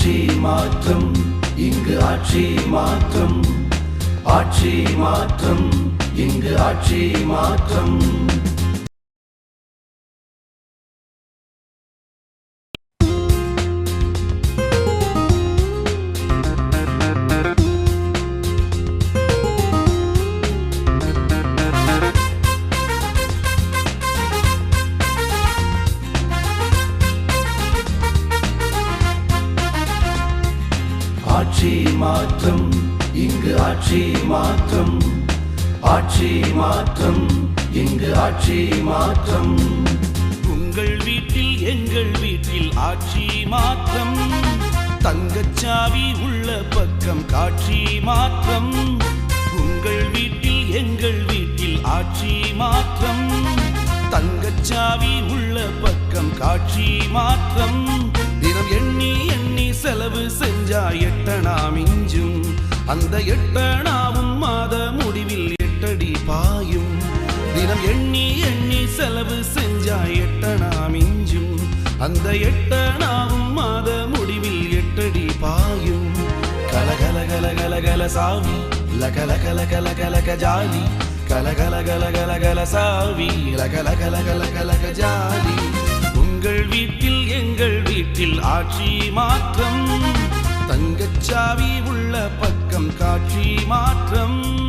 ஆட்சி மாற்றம் இங்கு ஆட்சி மாற்றம். ஆட்சி மாற்றம் இங்கு ஆட்சி மாற்றம். ஆட்சி மாற்றம் இங்கு ஆட்சி மாற்றம். ஆட்சி மாற்றம் இங்கு ஆட்சி மாற்றம். உங்கள் வீட்டில் எங்கள் வீட்டில் ஆட்சி மாற்றம். தங்கச்சாவி உள்ள பக்கம் காட்சி மாற்றம். உங்கள் வீட்டில் எங்கள் வீட்டில் ஆட்சி மாற்றம். தங்கச்சாவி உள்ள பக்கம் காட்சி மாற்றம். தினம் எண்ணி எண்ணி செலவு செஞ்சா எட்டனா மிஞ்சும் அந்த எட்டனாவும் மாத முடிவில் எட்டடி பாயும் தினம் எண்ணி எண்ணி செலவு செஞ்சா எட்டனா மிஞ்சும் அந்த எட்டனாவும் மாத முடிவில் எட்டடி பாயும் கலகல கல கல கல கல சாவி லகல கல கல கல கஜாலி கல கல கல கல கல சாவி லகல கல கல கல கஜாலி உங்கள் வீட்டு வீட்டில் ஆட்சி மாற்றம். தங்கச்சாவி உள்ள பக்கம் காட்சி மாற்றம்.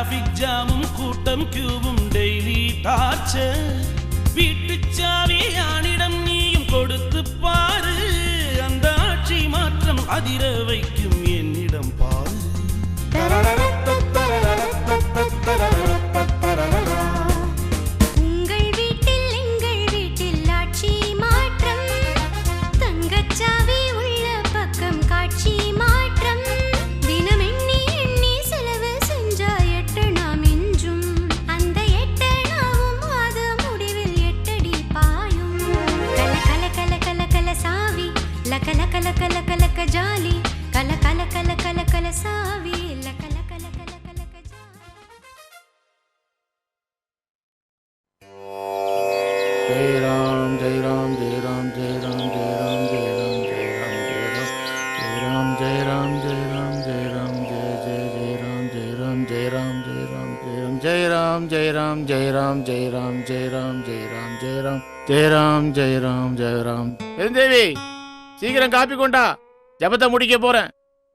டிராபிக் ஜாமும் கூட்டம் கியூவும் டெய்லி டார்ச்சர் வீட்டு சாவி யானிடம் நீயும் கொடுத்து பாரு. அந்த ஆட்சி மாற்றம் அதிர வைக்க जय राम जय राम जय राम जय राम जय राम जय राम जय राम जय राम जय राम जय राम जय राम जय जय जय राम जय राम जय राम जय राम जय राम जय राम जय राम जय राम जय राम जय राम जय राम जय राम जय राम जय राम பெருந்தேவி சீக்கிரம் காப்பி கொண்டா ஜபத்தை முடிக்க போறேன்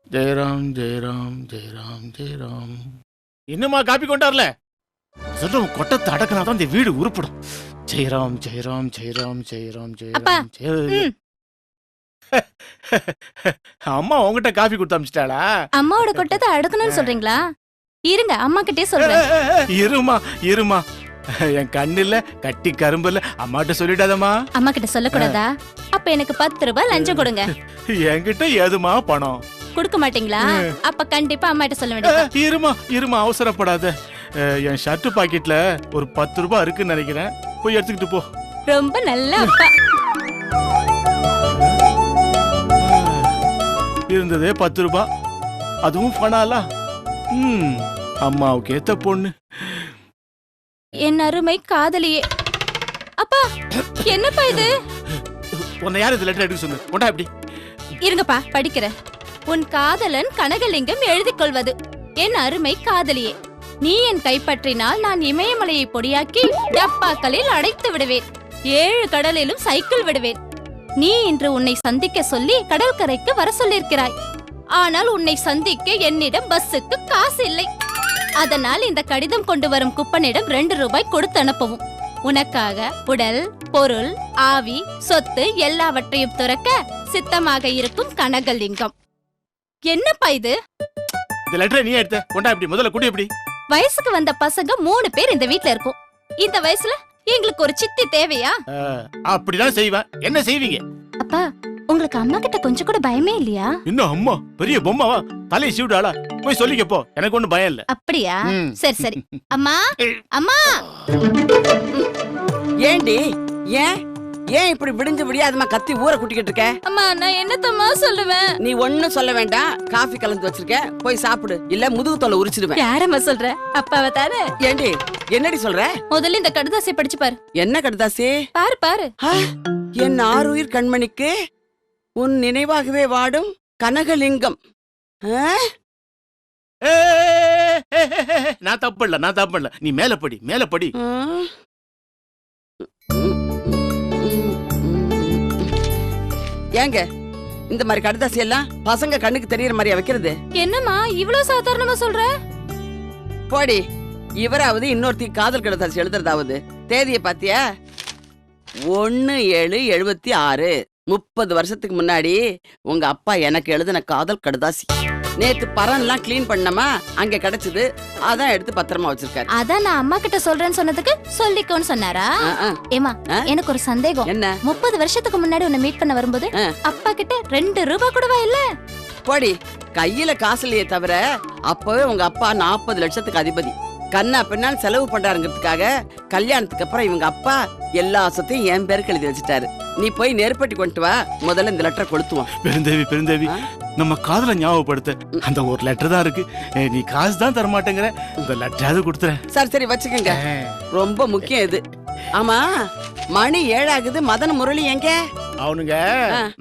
ஜெயராம் ஜெயராம் ஜெயராம் ஜெயராம் இன்னுமா காப்பி கொண்டார்ல சொல்லும் கொட்டத்தை அடக்கினாதான் இந்த வீடு உருப்படும். ஜெயராம் ஜெயராம் ஜெயராம் ஜெயராம் ஜெயராம் ஜெய அம்மா உங்ககிட்ட காஃபி கொடுத்து அமிச்சிட்டாளா? அம்மாவோட கொட்டத்தை அடுக்கணும்னு சொல்றீங்களா? இருங்க அம்மா கிட்டே சொல்றேன் இருமா இருமா. என் கண்ணுல கட்டி கரும்புல அம்மாட்ட சொல்லிடாதம்மா. அம்மா கிட்ட சொல்லக்கூடாதா? அப்ப எனக்கு பத்து ரூபாய் லஞ்சம் கொடுங்க. என்கிட்ட ஏதுமா பணம்? கொடுக்க மாட்டீங்களா? அப்ப கண்டிப்பா அம்மா கிட்ட சொல்ல வேண்டியது இருமா இருமா அவசரப்படாத. என் ஷர்ட் பாக்கெட்ல ஒரு பத்து ரூபாய் இருக்குன்னு நினைக்கிறேன். போய் எடுத்துக்கிட்டு போ. ரொம்ப நல்ல அப்பா. இருந்ததே பத்து ரூபாய் அதுவும் பணாலா ம். அம்மாவுக்கு ஏத்த பொண்ணு. என் அருமை காதலியே. அப்பா என்னப்பா இது? உன்னை யார் இந்த லெட்டர் எடுக்க சொன்னது? கொண்டா எப்படி இருங்கப்பா படிக்கிறேன். உன் காதலன் கனகலிங்கம் எழுதிக் கொள்வது என் அருமை காதலியே. நீ என் கைப்பற்றினால் நான் இமயமலையை பொடியாக்கி டப்பாக்களில் அடைத்து விடுவேன். ஏழு கடலிலும் சைக்கிள் விடுவேன். நீ இன்று உன்னை சந்திக்க சொல்லி கடற்கரைக்கு வர சொல்லியிருக்கிறாய். ஆனால் உன்னை சந்திக்க என்னிடம் பஸ்ஸுக்கு காசு இல்லை அதனால் இந்த கடிதம் கொண்டு வரும் குப்பனிடம் ரெண்டு ரூபாய் கொடுத்து அனுப்பவும். உனக்காக உடல் பொருள் ஆவி சொத்து எல்லாவற்றையும் துறக்க சித்தமாக இருக்கும் கனகலிங்கம். என்னப்பா இது? இந்த லெட்டரை நீ எடுத்த கொண்டா இப்படி முதல்ல குடி இப்படி. வயசுக்கு வந்த பசங்க மூணு பேர் இந்த வீட்ல இருக்கும். இந்த வயசுல எங்களுக்கு ஒரு சித்தி தேவையா? அப்படிதான் செய்வேன். என்ன செய்வீங்க? அப்பா உங்களுக்கு அம்மா கிட்ட கொஞ்சம் கூட பயமே இல்லையா? இன்னும் அம்மா? பெரிய பொம்மாவா? தலையை சீவிடாளா? போய் சொல்லிக்க போ. எனக்கு ஒண்ணும் பயம் இல்ல. அப்படியா. சரி சரி. அம்மா அம்மா. ஏண்டி ஏன் ஏன் இப்படி விடிஞ்சு விடியாதமா கத்தி ஊற குட்டிக்கிட்டு இருக்க? அம்மா நான் என்னத்தம்மா சொல்லுவேன்? நீ ஒண்ணும் சொல்ல வேண்டாம். காஃபி கலந்து வச்சிருக்க. போய் சாப்பிடு. இல்ல முதுகு தொலை உரிச்சிடுவேன். யாரம்மா சொல்ற? அப்பாவை தானே? ஏண்டி என்னடி சொல்ற? முதல்ல இந்த கடுதாசி படிச்சு பாரு. என்ன கடுதாசி பாரு பாரு. என் ஆறுயிர் கண்மணிக்கு உன் நினைவாகவே வாடும் கனகலிங்கம். நான் தப்பு இல்ல நான் தப்பு இல்ல. நீ மேல படி மேல படி. ஏங்க இந்த மாதிரி கடுதாசி எல்லாம் பசங்க கண்ணுக்கு தெரியற மாதிரியா வைக்கிறது? என்னம்மா இவ்வளவு சாதாரணமா சொல்ற? போடி இவராவது இன்னொருத்தி காதல் கடுதாசி எழுதுறதாவது. தேதியை பாத்தியா? ஒன்னு ஏழு எழுபத்தி ஆறு. முப்பது வருஷத்துக்கு முன்னாடி உங்க அப்பா எனக்கு எழுதின காதல் கடுதாசி. நேத்து பரன்லாம் க்ளீன் பண்ணமா? அங்க கிடைச்சது. அதான் எடுத்து பத்திரமா வச்சிருக்காரு. அதான் நான் அம்மா கிட்ட சொல்றேன்னு சொன்னதுக்கு சொல்லிக்கோன்னு சொன்னாரா. ஏமா? எனக்கு ஒரு சந்தேகம். என்ன? முப்பது வருஷத்துக்கு முன்னாடி உன்னை மீட் பண்ண வரும்போது. அப்பா கிட்ட ரெண்டு ரூபாய் கூடவா இல்ல? போடி கையில காசுலயே தவிர அப்பவே உங்க அப்பா நாற்பது லட்சத்துக்கு அதிபதி. கண்ணா பின்னால் செலவு பண்றாருங்கிறதுக்காக கல்யாணத்துக்கு அப்புறம் இவங்க அப்பா எல்லா சொத்தையும் என் பேருக்கு எழுதி வச்சுட்டாரு. நீ போய் நெருப்பட்டி கொண்டு வா. முதல்ல இந்த லெட்டரை கொளுத்துவோம். பெருந்தேவி பெருந்தேவி? நம்ம காதல ஞாபகப்படுத்த. அந்த ஒரு லெட்டர் தான் இருக்கு. ஏ, நீ காசு தான் தர மாட்டேங்கிற இந்த லெட்டராவது கொடுத்துறேன். சரி சரி வச்சுக்கோங்க. ரொம்ப முக்கியம் இது. ஆமா மணி ஏழாகுது மதன முரளி எங்க? அவனுங்க.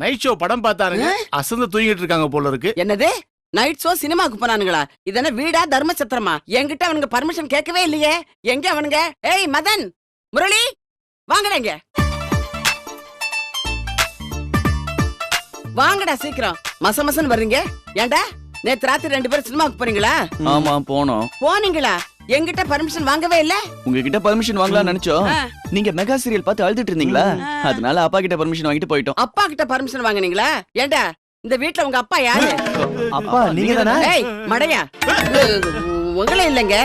நைட் ஷோ படம் பார்த்தானுங்க. அசந்து தூங்கிட்டு இருக்காங்க போல இருக்கு. என்னது? நைட் ஷோ சினிமாக்கு போனானுங்களா? இதென்ன வீடா தர்மசத்திரமா? என்கிட்ட அவனுங்க பர்மிஷன் கேட்கவே இல்லையே. எங்க அவனுங்க? ஏய் மதன் முரளி வாங்கடா இங்க. வாங்கடா சீக்கிரம். மச மசன்னு வர்றீங்க? ஏன்டா? நேத்து ராத்திரி ரெண்டு பேரும் சினிமாக்கு போறீங்களா? ஆமா போனோம். போனீங்களா? என்கிட்ட பர்மிஷன் வாங்கவே இல்ல? உங்ககிட்ட பர்மிஷன் வாங்கலாம் நினைச்சோம். நீங்க மெகா சீரியல் பார்த்து அழுதுட்டு இருந்தீங்களா. அதனால அப்பா கிட்ட பர்மிஷன் வாங்கிட்டு போயிட்டோம். அப்பா கிட்ட பர்மிஷன் வாங்குனீங்களா? ஏன்டா? இந்த வீட்ல உங்க அப்பா யாரு? அப்பா நீங்க தானே? ஏய் மடையா. உங்களே இல்லைங்க.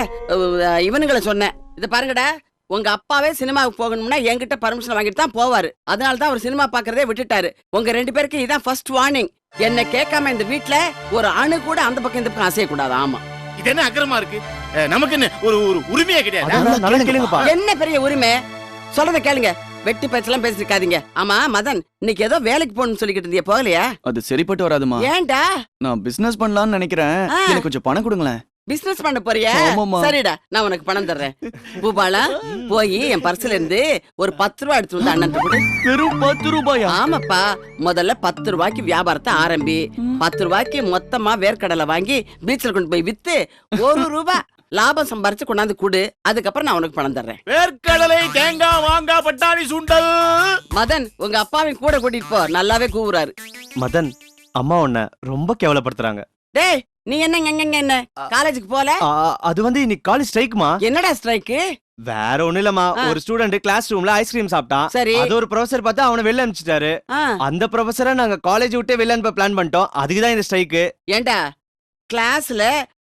இவனுங்களை சொன்னேன். இத பாருங்கடா. உங்க அப்பாவே சினிமாவுக்கு போகணும்னா என்கிட்ட பர்மிஷன் வாங்கிட்டு தான் போவாரு. அதனால தான் அவர் சினிமா பாக்குறதே விட்டுட்டாரு. உங்க ரெண்டு பேருக்கு இதான் ஃபர்ஸ்ட் வார்னிங் என்ன கேட்காம இந்த வீட்ல ஒரு அணு கூட அந்த பக்கம் இந்த பக்கம் அசைய கூடாது ஆமா. இது என்ன அக்கிரமா இருக்கு? நமக்கு என்ன ஒரு ஒரு உரிமையே கிடையாது. என்ன பெரிய உரிமை? சொல்றத கேளுங்க. வெட்டி பேச்செல்லாம் பேசிருக்காதீங்க. ஆமா மதன் இன்னைக்கு ஏதோ வேலைக்கு போகணும்னு சொல்லிக்கிட்டு இருந்தியா? போகலையா? அது சரிப்பட்டு வராதுமா. ஏன்டா? நான் பிசினஸ் பண்ணலாம்னு நினைக்கிறேன். எனக்கு கொஞ்சம் பணம் கொடுங்களேன். பிசினஸ் பண்ண போறியா. சரிடா நான் உனக்கு பணம் தர்றேன். பூபாலா போய் என் பர்ஸ்ல இருந்து ஒரு பத்து ரூபா எடுத்து வந்து அண்ணன் கொடு. வெறும் பத்து ரூபாயா? ஆமாப்பா முதல்ல பத்து ரூபாய்க்கு வியாபாரத்தை ஆரம்பி பத்து ரூபாய்க்கு மொத்தமா வேர்க்கடலை வாங்கி பீச்ல கொண்டு போய் வித்து ஒரு ரூபாய் லாபம் சம்பாரிச்சு கொண்டாந்து கொடு. அதுக்கப்புறம் நான் உனக்கு பணம் தர்றேன். வேர்க்கடலை தேங்காய் மாங்காய் பட்டாணி சுண்டல். மதன் உங்க அப்பாவையும் கூட கூட்டிட்டு போ. நல்லாவே கூவுறாரு. மதன் அம்மா உன்னை ரொம்ப கேவலப்படுத்துறாங்க. டேய் நீ என்ன எங்க என்ன? காலேஜுக்கு போல? அது வந்து இன்னைக்கு காலேஜ் ஸ்ட்ரைக்குமா என்னடா ஸ்ட்ரைக்கு வேற ஒண்ணும் இல்லம்மா. ஆ. ஒரு ஸ்டூடெண்ட் கிளாஸ் ரூம்ல ஐஸ்கிரீம் சாப்பிட்டான். சரி. அது ஒரு ப்ரொஃபசர் பார்த்து அவனை வெளில அனுப்பிச்சிட்டாரு. அந்த ப்ரொஃபசரை நாங்க காலேஜ் விட்டு வெளில அனுப்ப பிளான் பண்ணிட்டோம். அதுக்கு தான் இந்த ஸ்ட்ரைக்கு ஏண்டா? கிளாஸ்ல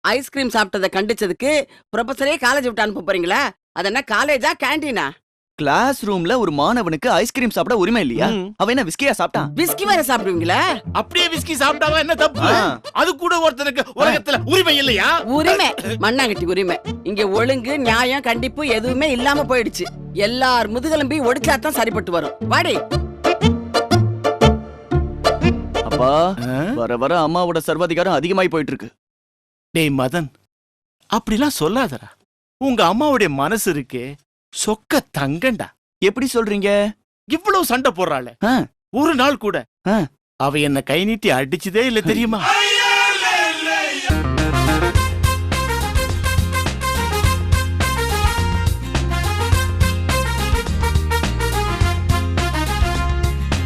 ஐஸ்கிரீம் சாப்பிட்டதை கண்டிச்சதுக்கு ப்ரொஃபஸரே காலேஜ் விட்டு அனுப்ப போறீங்களா? அது என்ன காலேஜா கேண்டீனா கிளாஸ் ரூம்ல ஒரு மாணவனுக்கு ஐஸ்கிரீம் சாப்பிட உரிமை இல்லையா. அவன் என்ன விஸ்கியா சாப்பிட்டான்? பிஸ்கி வேற சாப்பிடுவீங்களா? அப்படியே விஸ்கி சாப்பிட்டாவா என்ன தப்பு. அது கூட ஒருத்தனுக்கு உலகத்துல உரிமை இல்லையா? உரிமை. மண்ணாங்கட்டி உரிமை. இங்க ஒழுங்கு நியாயம் கண்டிப்பு எதுவுமே இல்லாம போயிடுச்சு. எல்லார் முதுகெலும்பி ஒடிச்சாதான் சரிப்பட்டு வரும். வாடி. அப்பா வர வர அம்மாவோட சர்வாதிகாரம் அதிகமாயி போயிட்டு இருக்கு டேய் மதன். அப்படிலாம் சொல்லாதடா. உங்க அம்மாவுடைய மனசு இருக்கே. சொக்க தங்கண்டா. எப்படி சொல்றீங்க? இவ்வளவு சண்டை போடுறாளே. ஒரு நாள் கூட. அவ என்ன கை நீட்டி அடிச்சதே இல்ல தெரியுமா?